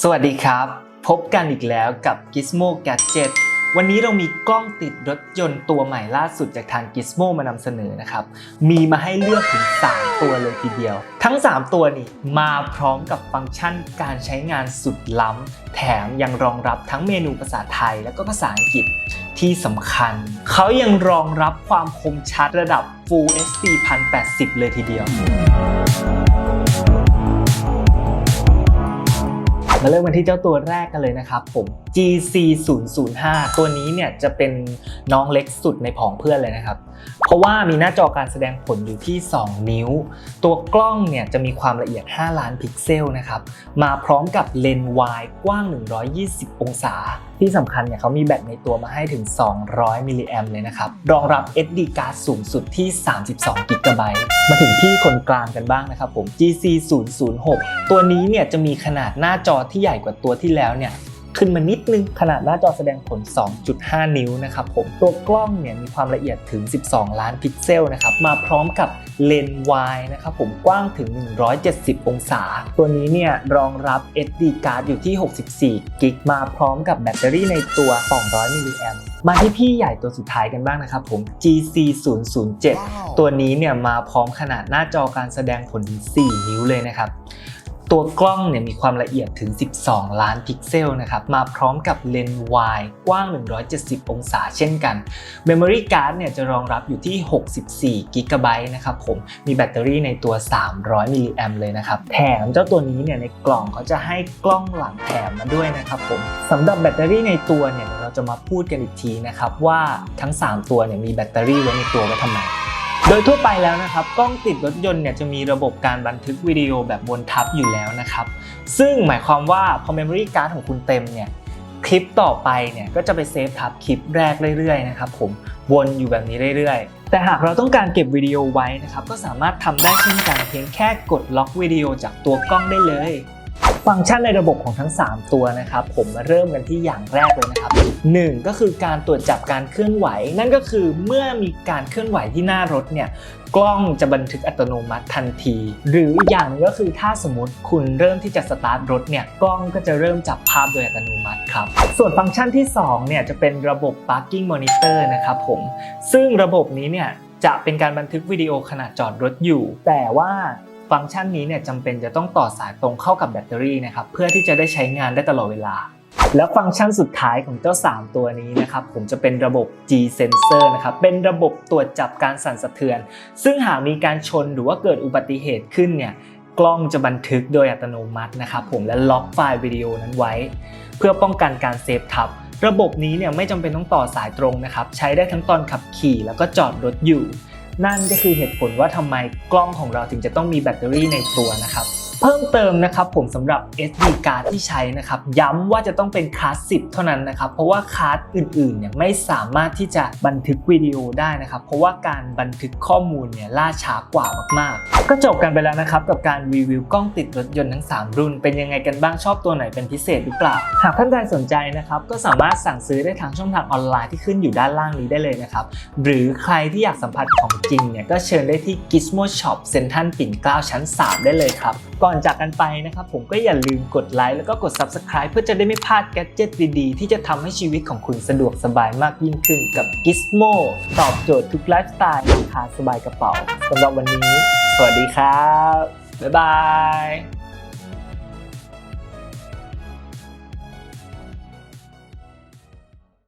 สวัสดีครับ พบกันอีกแล้วกับ Gizmo Gadget วันนี้เรามีกล้องติดรถยนต์ตัวใหม่ล่าสุดจากทาง Gizmo มานำเสนอนะครับ มีมาให้เลือกถึง 3 ตัวเลยทีเดียว ทั้ง 3 ตัวนี้มาพร้อมกับฟังก์ชันการใช้งานสุดล้ำ แถมยังรองรับทั้งเมนูภาษาไทยและก็ภาษาอังกฤษที่สำคัญ เขายังรองรับความคมชัดระดับ Full HD 1080 เลยทีเดียว มาเริ่มกันที่เจ้าตัวแรกกันเลยนะครับผม GC 0 0 5 ตัวนี้เนี่ยจะเป็นน้องเล็กสุดในผองเพื่อนเลยนะครับเพราะว่ามีหน้าจอการแสดงผลอยู่ที่ 2 นิ้ว ตัวกล้องเนี่ยจะมีความละเอียด 5 ล้านพิกเซลนะครับ มาพร้อมกับเลนส์วายกว้าง 120 องศา ที่สำคัญเนี่ยเขามีแบตในตัวมาให้ถึง 200 มิลลิแอมเลยนะครับ รองรับ SD card สูงสุดที่ 32 กิกะไบต์ มาถึงที่คนกลางกันบ้างนะครับผม GC 0 0 6ตัวนี้เนี่ยจะมีขนาดหน้าจอที่ใหญ่กว่าตัวที่แล้วเนี่ย ขึ้นมานิดนึงขนาดหน้าจอแสดงผล 2.5 นิ้วนะครับผมตัวกล้องเนี่ยมีความละเอียดถึง 12 ล้านพิกเซลนะครับมาพร้อมกับเลนส์วายนะครับผมกว้างถึง 170 องศา ตัวนี้เนี่ยรองรับ SD card อยู่ที่ 64 กิกมาพร้อมกับแบตเตอรี่ในตัว 200 มิลลิแอมมาที่พี่ใหญ่ตัวสุดท้ายกันบ้างนะครับผม GC 0 0 7ตัวนี้เนี่ยมาพร้อมขนาดหน้าจอการแสดงผลถึง4นิ้วเลยนะครับ ตัวกล้องเนี่ยมีความละเอียดถึง 12 ล้านพิกเซลนะครับมาพร้อมกับเลนส์วายกว้าง 170 องศาเช่นกัน Memory Card เนี่ยจะรองรับอยู่ที่ 64 g b นะครับผมมีแบตเตอรี่ในตัว 300 มิลลิแอมเลยนะครับแถมเจ้าตัวนี้เนี่ยในกล่องเขาจะให้กล้องหลังแถมมาด้วยนะครับผมสำหรับแบตเตอรี่ในตัวเนี่ยเราจะมาพูดกันอีกทีนะครับว่าทั้ง 3 ตัวเนี่ยมีแบตเตอรี่ไว้ในตัวไว้ทำไม ดยทั่วไปแล้วนะครับกล้องติดรถยนต์เนี่ยจะมีระบบการบันทึกวิดีโอแบบบนทับอยู่แล้วนะครับ ซึ่งหมายความว่าพอ Memory Card ของคุณเต็มเนี่ยคลิปต่อไปเนี่ยก็จะไปเซฟทับคลิปแรกเรื่อยๆนะครับผมวนอยู่แบบนี้เรื่อยๆ แต่หากเราต้องการเก็บวิดีโอไว้นะครับก็สามารถทำได้เช่นกันเพียงแค่กดล็อกวิดีโอจากตัวกล้องได้เลย ฟังก์ชันในระบบของทั้ง 3 ตัวนะครับผมมาเริ่มกันที่อย่างแรกเลยนะครับ 1 ก็คือการตรวจจับการเคลื่อนไหว นั่นก็คือเมื่อมีการเคลื่อนไหวที่หน้ารถเนี่ยกล้องจะบันทึกอัตโนมัติทันที หรืออย่างนึงก็คือถ้าสมมติคุณเริ่มที่จะสตาร์ทรถเนี่ยกล้องก็จะเริ่มจับภาพโดยอัตโนมัติครับ ส่วนฟังก์ชันที่2เนี่ยจะเป็นระบบ parking monitor นะครับผมซึ่งระบบนี้เนี่ยจะเป็นการบันทึกวิดีโอขณะจอดรถอยู่ แต่ว่า ฟังก์ชันนี้เนี่ยจำเป็นจะต้องต่อสายตรงเข้ากับแบตเตอรี่นะครับเพื่อที่จะได้ใช้งานได้ตลอดเวลา แล้วฟังก์ชันสุดท้ายของเจ้า 3 ตัวนี้นะครับผมจะเป็นระบบ G sensor นะครับเป็นระบบตรวจจับการสั่นสะเทือน ซึ่งหากมีการชนหรือว่าเกิดอุบัติเหตุขึ้นเนี่ยกล้องจะบันทึกโดยอัตโนมัตินะครับผมและล็อกไฟล์วิดีโอนั้นไว้ เพื่อป้องกันการเซฟทับระบบนี้เนี่ยไม่จำเป็นต้องต่อสายตรงนะครับใช้ได้ทั้งตอนขับขี่แล้วก็จอดรถอยู่ นั่นก็คือเหตุผลว่าทำไมกล้องของเราถึงจะต้องมีแบตเตอรี่ในตัวนะครับ เพิ่มเติมนะครับผมสำหรับ SD card ที่ใช้นะครับย้ำว่าจะต้องเป็นคลาส10 เท่านั้นนะครับเพราะว่าคลาสอื่นๆเนี่ยไม่สามารถที่จะบันทึกวิดีโอได้นะครับเพราะว่าการบันทึกข้อมูลเนี่ยล่าช้ากว่ามากๆ ก็จบกันไปแล้วนะครับกับการรีวิวกล้องติดรถยนต์ทั้ง 3 รุ่น เป็นยังไงกันบ้างชอบตัวไหนเป็นพิเศษหรือเปล่า หากท่านใดสนใจนะครับก็สามารถสั่งซื้อได้ทางช่องทางออนไลน์ที่ขึ้นอยู่ด้านล่างนี้ได้เลยนะครับหรือใครที่อยากสัมผัสของจริงเนี่ยก็เชิญได้ที่ Gizmo Shop เซ็นทรัลปิ่นเกล้าชั้น 3 ได้เลยครับก่อนอนจากกันไปนะครับผมก็อย่าลืมกดไลค์แล้วก็กด Subscribe เพื่อจะได้ไม่พลาดแกจิตดีๆ ที่จะทำให้ชีวิตของคุณสะดวกสบายมากยิ่งขึ้นกับ Gizmo ตอบโจทย์ทุกไลฟ์สไตล์ราคาสบายกระเป๋าสำหรับวันนี้ สวัสดีครับ บ๊ายบาย